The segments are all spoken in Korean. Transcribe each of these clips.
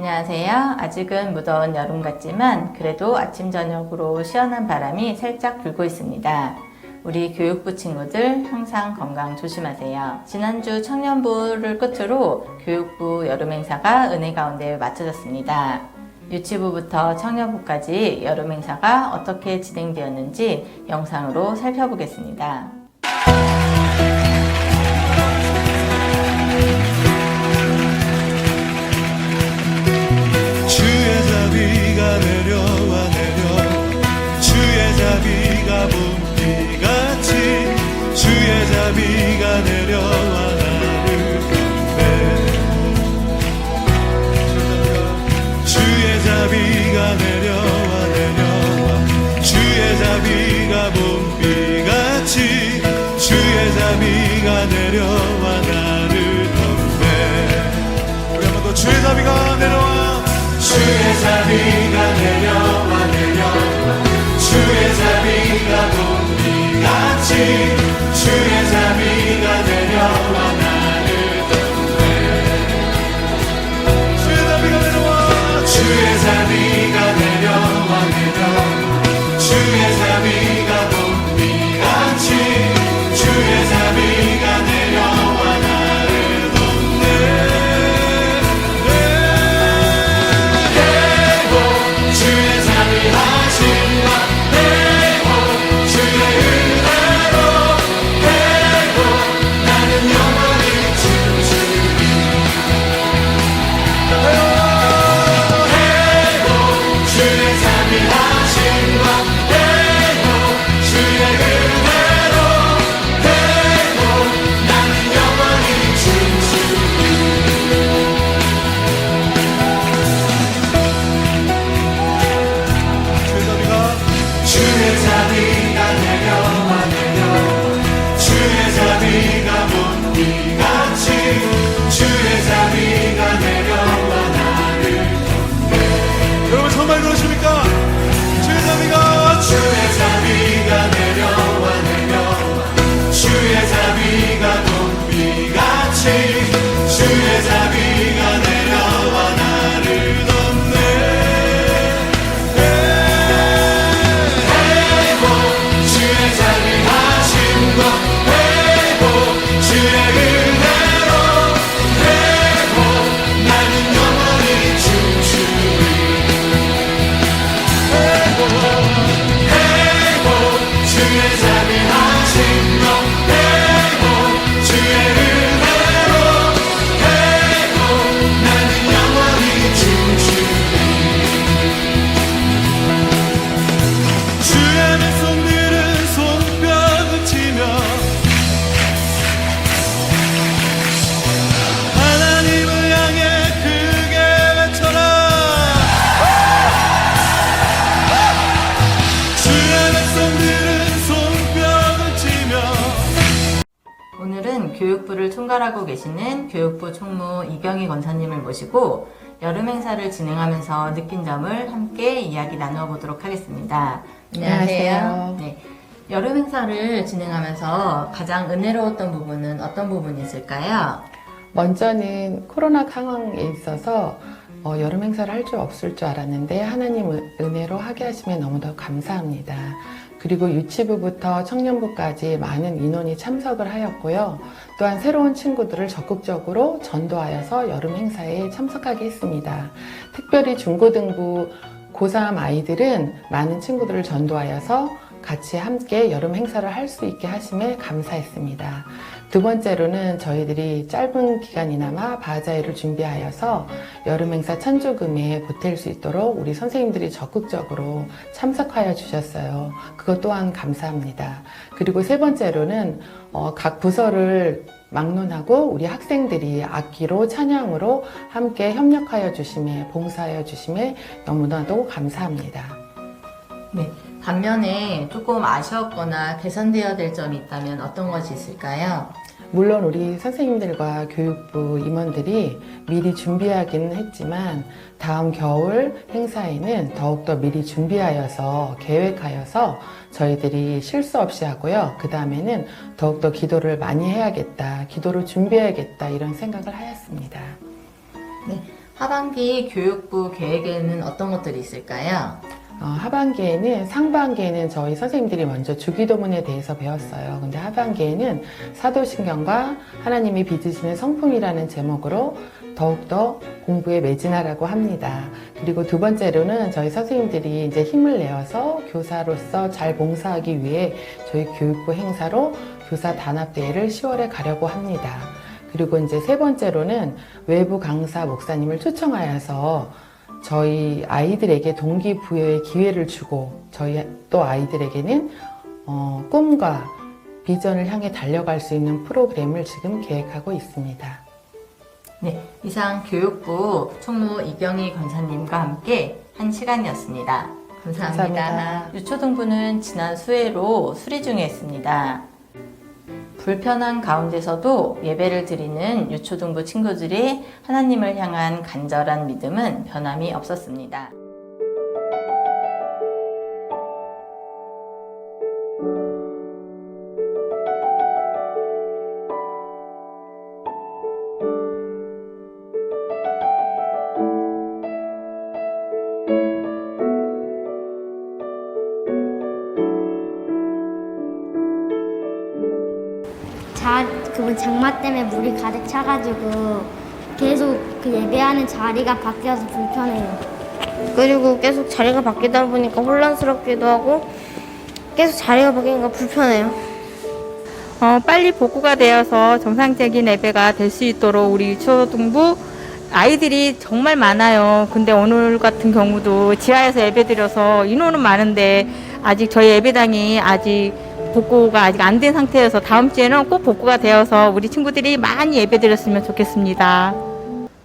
안녕하세요. 아직은 무더운 여름 같지만 그래도 아침 저녁으로 시원한 바람이 살짝 불고 있습니다. 우리 교육부 친구들 항상 건강 조심하세요. 지난주 청년부를 끝으로 교육부 여름 행사가 은혜 가운데 마쳐졌습니다. 유치부부터 청년부까지 여름 행사가 어떻게 진행되었는지 영상으로 살펴보겠습니다. 주의 자비가 내려와. 주의 자비가 내려와 내려와. 주의 자비가 봄비같이. 주의 자비가 내려와 나를 덮네. 주의 자비가 내려와. 주의 교육부를 총괄하고 계시는 교육부 총무 이경희 권사님을 모시고 여름 행사를 진행하면서 느낀 점을 함께 이야기 나누어 보도록 하겠습니다. 안녕하세요. 네. 여름 행사를 진행하면서 가장 은혜로웠던 부분은 어떤 부분이 있을까요? 먼저는 코로나 상황에 있어서 어, 여름 행사를 할 줄 없을 줄 알았는데 하나님 은- 은혜로 하게 하심에 너무도 감사합니다. 그리고 유치부부터 청년부까지 많은 인원이 참석을 하였고요. 또한 새로운 친구들을 적극적으로 전도하여서 여름 행사에 참석하게 했습니다. 특별히 중고등부 고3 아이들은 많은 친구들을 전도하여서 같이 함께 여름 행사를 할 수 있게 하심에 감사했습니다. 두 번째로는 저희들이 짧은 기간이나마 바자회를 준비하여서 여름 행사 찬조금에 보탤 수 있도록 우리 선생님들이 적극적으로 참석하여 주셨어요. 그것 또한 감사합니다. 그리고 세 번째로는 어, 각 부서를 막론하고 우리 학생들이 악기로 찬양으로 함께 협력하여 주심에 봉사하여 주심에 너무나도 감사합니다. 네. 반면에 조금 아쉬웠거나 개선되어야 될 점이 있다면 어떤 것이 있을까요? 물론 우리 선생님들과 교육부 임원들이 미리 준비하기는 했지만 다음 겨울 행사에는 더욱더 미리 준비하여서 계획하여서 저희들이 실수 없이 하고요. 그 다음에는 더욱더 기도를 많이 해야겠다. 기도를 준비해야겠다. 이런 생각을 하였습니다. 네. 하반기 교육부 계획에는 어떤 것들이 있을까요? 어, 하반기에는 상반기에는 저희 선생님들이 먼저 주기도문에 대해서 배웠어요. 근데 하반기에는 사도신경과 하나님이 빚으시는 성품이라는 제목으로 더욱더 공부에 매진하라고 합니다. 그리고 두 번째로는 저희 선생님들이 이제 힘을 내어서 교사로서 잘 봉사하기 위해 저희 교육부 행사로 교사 단합대회를 10월에 가려고 합니다. 그리고 이제 세 번째로는 외부 강사 목사님을 초청하여서 저희 아이들에게 동기부여의 기회를 주고 저희 또 아이들에게는 어, 꿈과 비전을 향해 달려갈 수 있는 프로그램을 지금 계획하고 있습니다. 네, 이상 교육부 총무 이경희 권사님과 함께 한 시간이었습니다. 감사합니다. 감사합니다. 유초등부는 지난 수해로 수리 중에 있습니다. 불편한 가운데서도 예배를 드리는 유초등부 친구들이 하나님을 향한 간절한 믿음은 변함이 없었습니다. 자, 그번 장마 때문에 물이 가득 차가지고 계속 그 예배하는 자리가 바뀌어서 불편해요. 그리고 계속 자리가 바뀌다 보니까 혼란스럽기도 하고 계속 자리가 바뀌니까 불편해요. 어, 빨리 복구가 되어서 정상적인 예배가 될 수 있도록 우리 유초등부 아이들이 정말 많아요. 근데 오늘 같은 경우도 지하에서 예배 드려서 인원은 많은데 아직 저희 예배당이 아직 복구가 아직 안 된 상태여서 다음 주에는 꼭 복구가 되어서 우리 친구들이 많이 예배 드렸으면 좋겠습니다.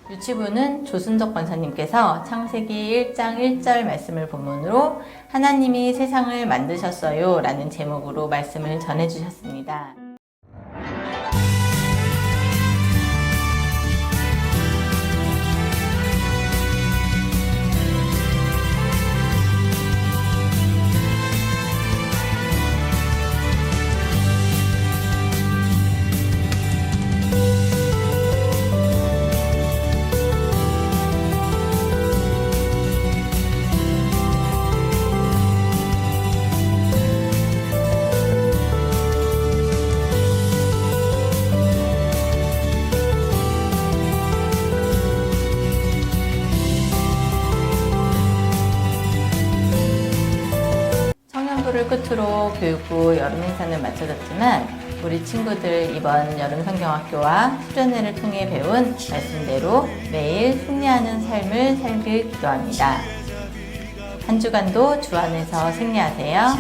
유치부는 조순덕 권사님께서 창세기 1장 1절 말씀을 본문으로 하나님이 세상을 만드셨어요 라는 제목으로 말씀을 전해주셨습니다. 끝으로 교육부 여름 행사는 마쳐졌지만 우리 친구들 이번 여름 성경학교와 수련회를 통해 배운 말씀대로 매일 승리하는 삶을 살길 기도합니다. 한 주간도 주 안에서 승리하세요.